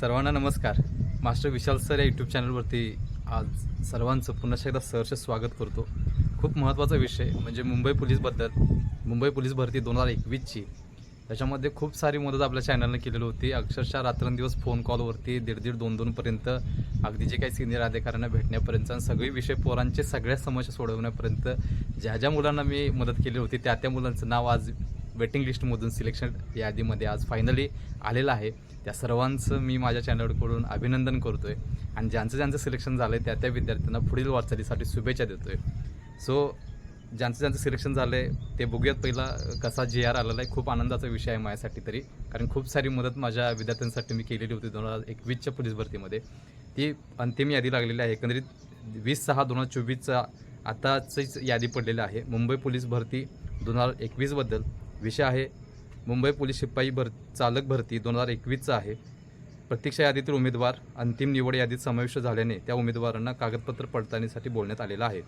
सर्वांना नमस्कार. Master Vishal sir या यूट्यूब चॅनलवरती आज सर्वांचं पुन्हा एकदा सरचं स्वागत करतो. खूप महत्त्वाचा विषय म्हणजे मुंबई पोलीसबद्दल. मुंबई पोलीस भरती दोन हजार एकवीसची. त्याच्यामध्ये खूप सारी मदत आपल्या चॅनलने केलेली होती. अक्षरशः रात्रंदिवस फोन कॉलवरती दीड दीड दोन दोनपर्यंत अगदी जे काही सिनियर अधिकाऱ्यांना भेटण्यापर्यंत आणि सगळे विषय पोरांचे सगळ्या समस्या सोडवण्यापर्यंत ज्या ज्या मुलांना मी मदत केली होती त्या त्या मुलांचं नाव आज वेटिंग लिस्टमधून सिलेक्शन यादीमध्ये आज फायनली आलेलं आहे. त्या सर्वांचं मी माझ्या चॅनलकडून अभिनंदन करतो आहे आणि ज्यांचं ज्यांचं सिलेक्शन झालं आहे त्या त्या विद्यार्थ्यांना पुढील वाटचालीसाठी शुभेच्छा देतो आहे सो ज्यांचं ज्यांचं सिलेक्शन झालं आहे ते बघूयात पहिला कसा जे आर आलेला आहे. खूप आनंदाचा विषय आहे माझ्यासाठी तरी. कारण खूप सारी मदत माझ्या विद्यार्थ्यांसाठी मी केलेली होती दोन हजार एकवीसच्या पोलीस भरतीमध्ये. ती अंतिम यादी लागलेली आहे. एकंदरीत वीस सहा दोन हजार चोवीसचा आताचीच यादी पडलेली आहे. मुंबई पोलीस भरती दोन हजार एकवीसबद्दल. विषय आहे. मुंबई पोलीस शिपाई भर चालक भरती दोन हजार एकवीसचा आहे. प्रतीक्षा यादीतील उमेदवार अंतिम निवड यादीत समाविष्ट झाल्याने त्या उमेदवारांना कागदपत्र पडताळणीसाठी बोलण्यात आलेलं आहे.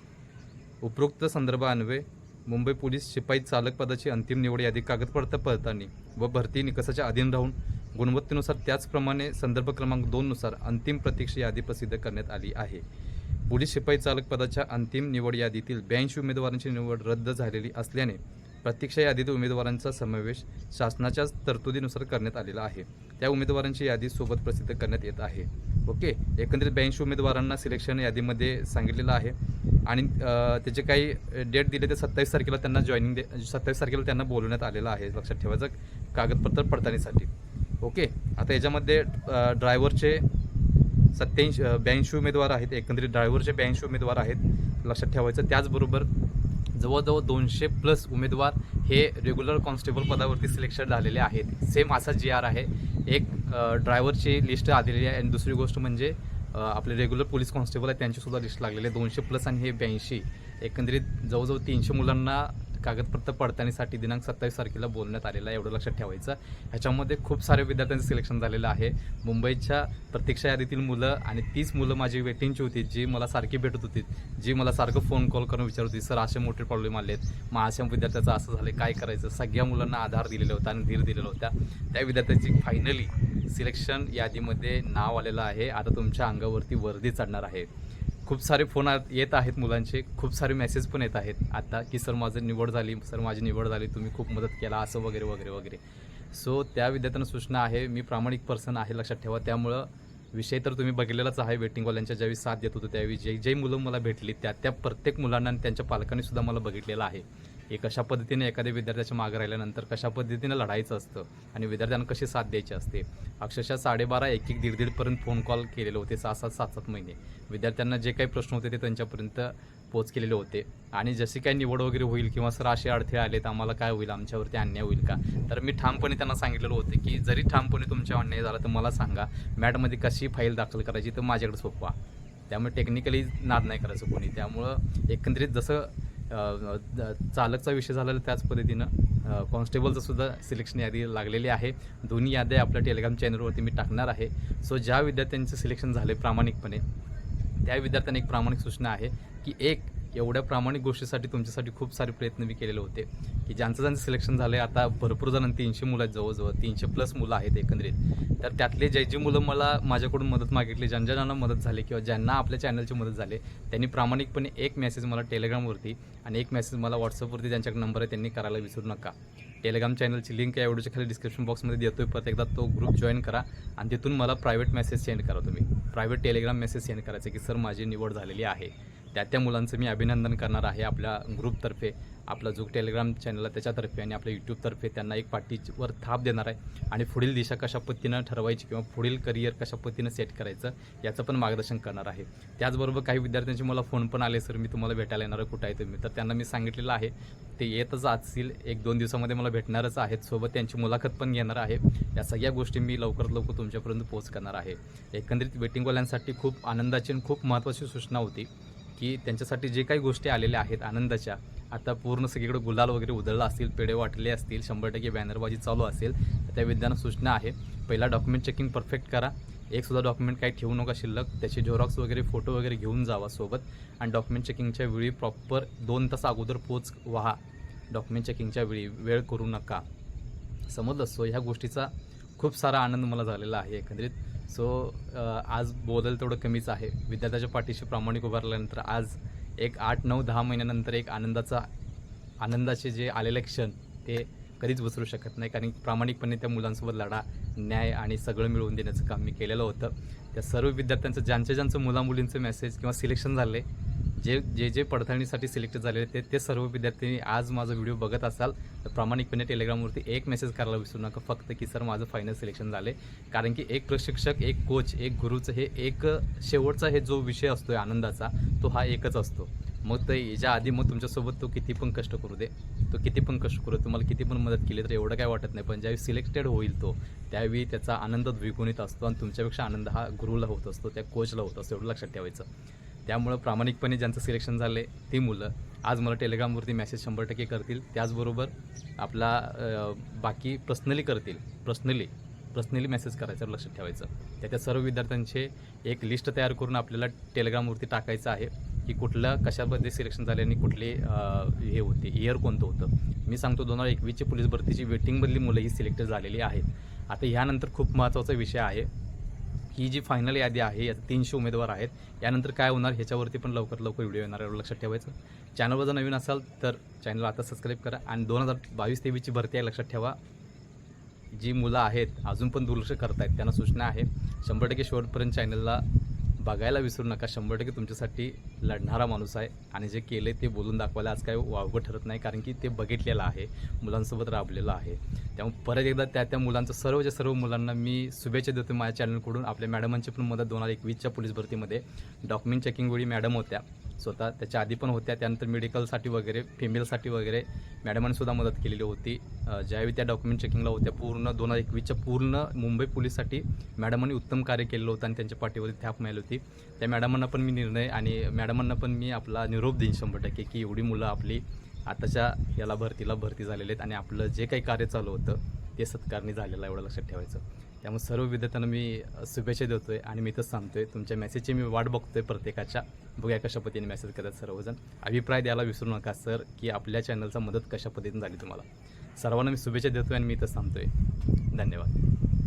उपरोक्त संदर्भान्वये मुंबई पोलीस शिपाई चालक पदाची अंतिम निवड यादी कागदपत्र पडताळणी व भरती निकषाच्या अधीन राहून गुणवत्तेनुसार त्याचप्रमाणे संदर्भ क्रमांक दोननुसार अंतिम प्रतीक्षा यादी प्रसिद्ध करण्यात आली आहे. पोलीस शिपाई चालक पदाच्या अंतिम निवड यादीतील ब्याऐंशी उमेदवारांची निवड रद्द झालेली असल्याने प्रतीक्षा यादीत उमेदवारांचा समावेश शासनाच्या तरतुदीनुसार करण्यात आलेला आहे. त्या उमेदवारांची यादी सोबत प्रसिद्ध करण्यात येत आहे. ओके? एकंदरीत ब्याऐंशी उमेदवारांना सिलेक्शन यादीमध्ये सांगितलेलं आहे. आणि त्याचे काही डेट दिले ते सत्तावीस तारखेला त्यांना जॉईनिंग दे सत्तावीस तारखेला त्यांना बोलवण्यात आलेलं आहे. लक्षात ठेवायचं कागदपत्र पडताळणीसाठी. ओके? आता याच्यामध्ये ड्रायव्हरचे सत्याऐंशी ब्याऐंशी उमेदवार आहेत. एकंदरीत ड्रायव्हरचे ब्याऐंशी उमेदवार आहेत. लक्षात ठेवायचं. त्याचबरोबर जवळजवळ दोनशे प्लस उमेदवार हे रेग्युलर कॉन्स्टेबल पदावरती सिलेक्शन झालेले आहेत. सेम असा जी आर आहे. एक ड्रायव्हरची लिस्ट आलेली आहे. आणि दुसरी गोष्ट म्हणजे आपले रेग्युलर पोलीस कॉन्स्टेबल आहे त्यांची सुद्धा लिस्ट लागलेली आहे. दोनशे प्लस आणि हे ब्याऐंशी. एकंदरीत जवळजवळ तीनशे मुलांना कागदपत्र पडताळणीसाठी दिनांक सत्तावीस तारखेला बोलण्यात आलेलं आहे एवढं लक्षात ठेवायचं. ह्याच्यामध्ये खूप सारे विद्यार्थ्यांचं सिलेक्शन झालेलं आहे. मुंबईच्या प्रतीक्षा यादीतील मुलं आणि तीच मुलं माझी वेटिंगची होती जी मला सारखी भेटत होती जी मला सारखं फोन कॉल करून विचारत होती सर असे मोठे प्रॉब्लेम आले आहेत मग अशा विद्यार्थ्याचं असं झालं काय करायचं? सगळ्या मुलांना आधार दिलेला होता आणि धीर दिलेला होता. त्या विद्यार्थ्याची फायनली सिलेक्शन यादीमध्ये नाव आलेलं आहे. आता तुमच्या अंगावरती वर्दी चढणार आहे. खूप सारे फोन आ- येत आहेत मुलांचे खूप सारे मेसेज पण येत आहेत. आता की सर माझं निवड झाली सर माझी निवड झाली तुम्ही खूप मदत केला असं वगैरे वगैरे वगैरे. सो त्या विद्यार्थ्यांना सूचना आहे मी प्रामाणिक पर्सन आहे लक्षात ठेवा. त्यामुळं विषय तर तुम्ही बघितलेलाच आहे वेटिंगवाल्यांच्या ज्यावेळी साथ देत होतो त्यावेळी जे जे मुलं मला भेटली त्या त्या प्रत्येक मुलांना आणि त्यांच्या पालकांनी सुद्धा मला बघितलेलं आहे. की कशा पद्धतीने एखाद्या विद्यार्थ्याच्या मागे राहिल्यानंतर कशा पद्धतीने लढायचं असतं आणि विद्यार्थ्यांना कशी साथ द्यायची असते? अक्षरशः साडेबारा एक एक दीड दीडपर्यंत फोन कॉल केलेले होते सहा सात सात सात महिने. विद्यार्थ्यांना जे काही प्रश्न होते ते त्यांच्यापर्यंत पोच केलेले होते. आणि जशी काही निवड वगैरे होईल किंवा सर असे अडथळे आले तर आम्हाला काय होईल आमच्यावरती अन्याय होईल का? तर मी ठामपणे त्यांना सांगितलेलं होतं की जरी ठामपणे तुमच्या अन्याय झाला तर मला सांगा मॅटमध्ये कशी फाईल दाखल करायची तर माझ्याकडे सोपवा. त्यामुळे टेक्निकली नाद नाही करायचं कोणी. त्यामुळं एकंदरीत जसं चालकचा विषय झालेला त्याच पद्धतीनं कॉन्स्टेबलचं सुद्धा सिलेक्शन यादी लागलेली आहे. दोन्ही याद्या आपल्या टेलिग्राम चॅनलवरती मी टाकणार आहे. सो ज्या विद्यार्थ्यांचं सिलेक्शन झाले प्रामाणिकपणे त्या विद्यार्थ्यांना एक प्रामाणिक सूचना आहे की एक एवढ्या प्रामाणिक गोष्टीसाठी तुमच्यासाठी खूप सारे प्रयत्न मी केलेले होते. की ज्यांचं ज्यांचं सिलेक्शन झालं आहे आता भरपूर जण तीनशे मुलं आहेत जवळजवळ तीनशे प्लस मुलं आहेत एकंदरीत. तर त्यातले जे जे मुलं मला माझ्याकडून मदत मागितली ज्यांच्या ज्यांना मदत झाली किंवा ज्यांना आपल्या चॅनलची मदत झाली त्यांनी प्रामाणिकपणे एक मेसेज मला टेलिग्रामवरती आणि एक मेसेज मला व्हॉट्सअपवरती ज्यांच्याकडे नंबर आहे त्यांनी करायला विसरू नका. टेलिग्राम चॅनलची लिंक या व्हिडिओच्या खाली डिस्क्रिप्शन बॉक्समध्ये देतोय. परत एकदा तो ग्रुप जॉईन करा आणि तिथून मला प्रायव्हेट मेसेज सेंड करा तुम्ही. प्रायव्हेट टेलिग्राम मेसेज सेंड करायचं की सर माझी निवड झालेली आहे. त्या त्या मुलांचं मी अभिनंदन करणार आहे आपल्या ग्रुपतर्फे आपला जो टेलिग्राम चॅनल आहे त्याच्यातर्फे आणि आपल्या यूट्यूबतर्फे त्यांना एक पाठीवर थाप देणार आहे आणि पुढील दिशा कशा पद्धतीनं ठरवायची किंवा पुढील करिअर कशा पद्धतीनं सेट करायचं याचं पण मार्गदर्शन करणार आहे. त्याचबरोबर काही विद्यार्थ्यांचे मला फोन पण आले सर मी तुम्हाला भेटायला येणार आहे. कुठं आहे तुम्ही? तर त्यांना मी सांगितलेलं आहे ते येतच असतील. एक दोन दिवसामध्ये मला भेटणारच आहेत. सोबत त्यांची मुलाखत पण घेणार आहे. या सगळ्या गोष्टी मी लवकरात लवकर तुमच्यापर्यंत पोहोच करणार आहे. एकंदरीत वेटिंगवाल्यांसाठी खूप आनंदाची आणि खूप महत्त्वाची सूचना होती. की त्यांच्यासाठी जे काही गोष्टी आलेल्या आहेत आनंदाच्या आता पूर्ण सगळीकडे गुलाल वगैरे उधळला असतील पेढे वाटले असतील शंभर टक्के बॅनरबाजी चालू असेल त्या विद्यार्थ्यांना सूचना आहे पहिला डॉक्युमेंट चेकिंग परफेक्ट करा एक सुद्धा डॉक्युमेंट काही ठेवू नका शिल्लक त्याचे झेरॉक्स वगैरे फोटो वगैरे घेऊन जावा सोबत आणि डॉक्युमेंट चेकिंगच्या वेळी प्रॉपर दोन तास अगोदर पोच व्हा. डॉक्युमेंट चेकिंगच्या वेळी वेळ करू नका. समजलं? सो ह्या गोष्टीचा खूप सारा आनंद मला झालेला आहे एकंदरीत. सो आज बोलल तेवढं कमीच आहे. विद्यार्थ्याच्या पाठीशी प्रामाणिक उभारल्यानंतर आज एक आठ नऊ दहा महिन्यानंतर एक आनंदाचा आनंदाचे जे आलेले क्षण ते कधीच विसरू शकत नाही. कारण प्रामाणिकपणे त्या मुलांसोबत लढा न्याय आणि सगळं मिळवून देण्याचं काम मी केलेलं होतं. त्या सर्व विद्यार्थ्यांचं ज्यांच्या ज्यांचं मुलामुलींचं मेसेज किंवा सिलेक्शन झाले जे जे जे पडताळणीसाठी सिलेक्ट झालेले ते ते सर्व विद्यार्थ्यांनी आज माझा व्हिडिओ बघत असाल तर प्रामाणिकपणे टेलिग्रामवरती एक मेसेज करायला विसरू नका. फक्त की सर माझं फायनल सिलेक्शन झाले कारण की एक प्रशिक्षक एक कोच एक गुरुचं हे एक शेवटचा हे जो विषय असतो आनंदाचा तो हा एकच असतो. मग ते याच्या आधी मग तुमच्यासोबत तो किती पण कष्ट करू दे. तो किती पण कष्ट करू तुम्हाला किती पण मदत केली तर एवढं काय वाटत नाही. पण ज्यावेळी सिलेक्टेड होईल तो त्यावेळी त्याचा आनंद द्विगुणित असतो आणि तुमच्यापेक्षा आनंद हा गुरुला होत असतो त्या कोचला होत असतो. एवढं लक्षात ठेवायचं. त्यामुळं प्रामाणिकपणे ज्यांचं सिलेक्शन झाले ती मुलं आज मला टेलिग्रामवरती मेसेज शंभर टक्के करतील. त्याचबरोबर आपला बाकी पर्सनली करतील. पर्सनली पर्सनली मेसेज करायचं लक्षात ठेवायचं. त्याच्या सर्व विद्यार्थ्यांचे एक लिस्ट तयार करून आपल्याला टेलिग्रामवरती टाकायचं आहे की कुठलं कशामध्ये सिलेक्शन झाले आणि कुठले हे होते इयर कोणतं होतं. मी सांगतो दोन हजार एकवीसची पोलीस भरतीची वेटिंगमधली मुलं ही सिलेक्ट झालेली आहेत. आता ह्यानंतर खूप महत्त्वाचा विषय आहे. ही जी फायनल यादी आहे यात तीनशे उमेदवार आहेत. यानंतर काय होणार ह्याच्यावरती पण लवकर लवकर व्हिडिओ येणार एवढं लक्षात ठेवायचं. चॅनलवर जर नवीन असाल तर चॅनल आता सबस्क्राईब करा. आणि दोन हजार बावीस तेवीसची भरती आहे लक्षात ठेवा. जी मुलं आहेत अजून पण दुर्लक्ष करत आहेत त्यांना सूचना आहे. शंभर टक्के शेवटपर्यंत चॅनलला बघायला विसरू नका. शंभर टक्के तुमच्यासाठी लढणारा माणूस आहे. आणि जे केले ते बोलून दाखवायला आज काय वावगं ठरत नाही कारण की ते बघितलेलं आहे. मुलांसोबत राबलेलं आहे. त्यामुळे परत एकदा त्या त्या मुलांचं सर्वच्या सर्व मुलांना मी शुभेच्छा देतो माझ्या चॅनलकडून आपल्या मॅडमांची पण मदत दोन हजार एकवीसच्या पोलीस भरतीमध्ये. डॉक्युमेंट चेकिंग वेळी मॅडम होत्या. स्वतः. त्याच्या आधी पण होत्या त्यानंतर मेडिकलसाठी वगैरे फिमेलसाठी वगैरे मॅडमांनी सुद्धा मदत केलेली होती. ज्यावेळी त्या डॉक्युमेंट चेकिंगला होत्या पूर्ण दोन हजार एकवीसच्या पूर्ण मुंबई पोलीससाठी मॅडमांनी उत्तम कार्य केलेलं होतं आणि त्यांच्या पाठीवरती थाप मिळाली होती. त्या मॅडमांना पण मी निर्णय आणि मॅडमांना पण मी आपला निरोप देईन शंभर टक्के की एवढी मुलं आपली आताच्या याला भरतीला भरती झालेली आहेत आणि आपलं जे काही कार्य चालू होतं ते सत्कारणी झालेलं एवढं लक्षात ठेवायचं. त्यामुळे सर्व विद्यार्थ्यांना मी शुभेच्छा शुभेच्छा देतोय आणि मी तर सांगतोय तुमच्या मेसेजची मी वाट बघतोय प्रत्येकाच्या. बघूया कशा पद्धतीने मेसेज करतात सर्वजण. अभिप्राय द्यायला विसरू नका सर की आपल्या चॅनलचा मदत कशा पद्धतीने झाली तुम्हाला. सर्वांना मी शुभेच्छा देतोय आणि मी तर सांगतोय धन्यवाद.